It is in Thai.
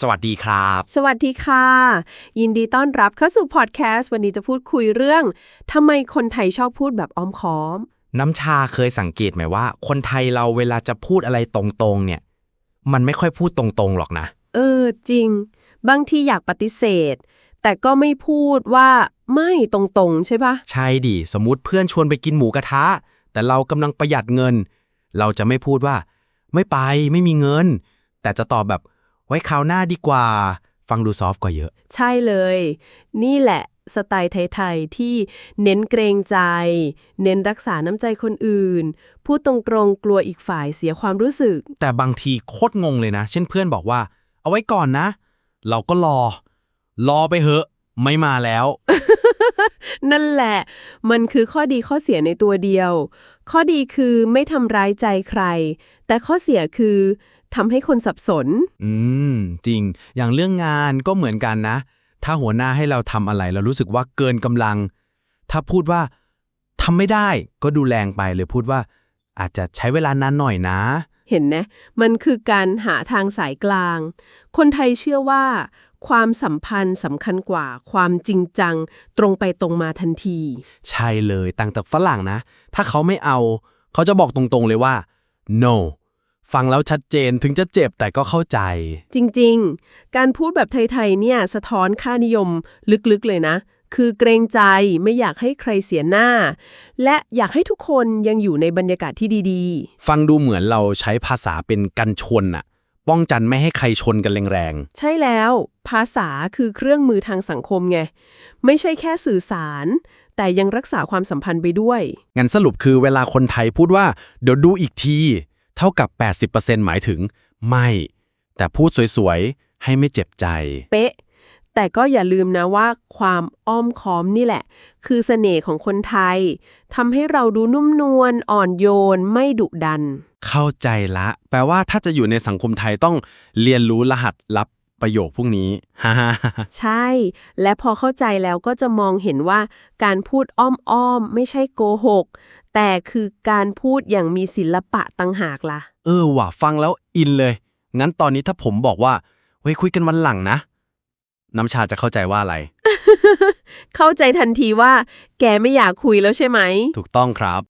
สวัสดีครับ สวัสดีค่ะ ยินดีต้อนรับเข้าสู่พอดแคสต์วันนี้จะพูดคุยเรื่องทำไมคนไทยชอบพูดแบบอ้อมค้อม น้ำชาเคยสังเกตไหมว่า คนไทยเราเวลาจะพูดอะไรตรงๆ เนี่ย มันไม่ค่อยพูดตรงๆหรอกนะ เออ จริง บางทีอยากปฏิเสธ แต่ก็ไม่พูดว่าไม่ตรงๆ ใช่ปะใช่ดิสมมติเพื่อนชวนไปกินหมูกระทะ แต่เรากำลังประหยัดเงิน เราจะไม่พูดว่า ไม่ไปไม่มีเงิน แต่จะตอบแบบ ไว้คราวหน้าดีกว่า ฟังดูซอฟต์กว่าเยอะ ใช่เลย นี่แหละสไตล์ไทย ๆ ที่เน้นเกรงใจ เน้นรักษาน้ำใจคนอื่น พูดตรงๆกลัวอีกฝ่ายเสียความรู้สึก แต่บางทีโคตรงงเลยนะ เช่นเพื่อนบอกว่า เอาไว้ก่อนนะ เราก็รอ รอไปเหอะ ไม่มาแล้ว นั่นแหละ มันคือข้อดีข้อเสียในตัวเดียว ข้อดีคือไม่ทำร้ายใจใคร แต่ข้อเสียคือ ทำให้คนสับสน อืม จริง อย่างเรื่องงานก็เหมือนกันนะ ถ้าหัวหน้าให้เราทำอะไร เรารู้สึกว่าเกินกำลัง ถ้าพูดว่าทำไม่ได้ก็ดูแรงไปหรือพูดว่า อาจจะใช้เวลานานหน่อยนะ เห็นนะมันคือการหาทางสายกลาง คนไทยเชื่อว่า ความสัมพันธ์สำคัญกว่า ความจริงจัง ตรงไปตรงมาทันที ใช่เลยต่างจากฝรั่งนะ ถ้าเขาไม่เอา เขาจะบอกตรงๆเลยว่า no ฟังแล้วชัดเจนถึงจะเจ็บแต่ก็เข้าใจ จริงๆ การพูดแบบไทยๆ เนี่ยสะท้อนค่านิยมลึกๆ เลยนะ คือเกรงใจไม่อยากให้ใครเสียหน้า และอยากให้ทุกคนยังอยู่ในบรรยากาศที่ดีฟังดูเหมือนเราใช้ภาษาเป็นกันชนน่ะ ป้องกันไม่ให้ใครชนกันแรงๆๆใช่แล้ว ภาษาคือเครื่องมือทางสังคมไง ไม่ใช่แค่สื่อสาร แต่ยังรักษาความสัมพันธ์ไปด้วย งั้นสรุปคือเวลาคนไทยพูดว่า เดี๋ยวดูอีกที เท่ากับ 80%หมายถึง ไม่ แต่พูดสวยๆ ให้ไม่เจ็บใจ เป๊ะ แต่ก็อย่าลืมนะว่าความอ้อมค้อมนี่แหละ คือเสน่ห์ของคนไทยทำให้เราดูนุ่มนวลอ่อนโยนไม่ดุดัน เข้าใจละ แปลว่าถ้าจะอยู่ในสังคมไทยต้องเรียนรู้รหัสลับประโยคพวกนี้ ฮ่าฮ่าใช่ และพอเข้าใจแล้วก็จะมองเห็นว่าการพูดอ้อมๆ ไม่ใช่โกหก แต่คือการพูดอย่างมีศิลปะต่างหากล่ะ เออว่ะฟังแล้วอินเลย งั้นตอนนี้ถ้าผมบอกว่าเฮ้ยคุยกันวันหลังนะ น้ำชาจะเข้าใจว่าอะไร เข้าใจทันทีว่า แกไม่อยากคุยแล้วใช่ไหม ถูกต้องครับ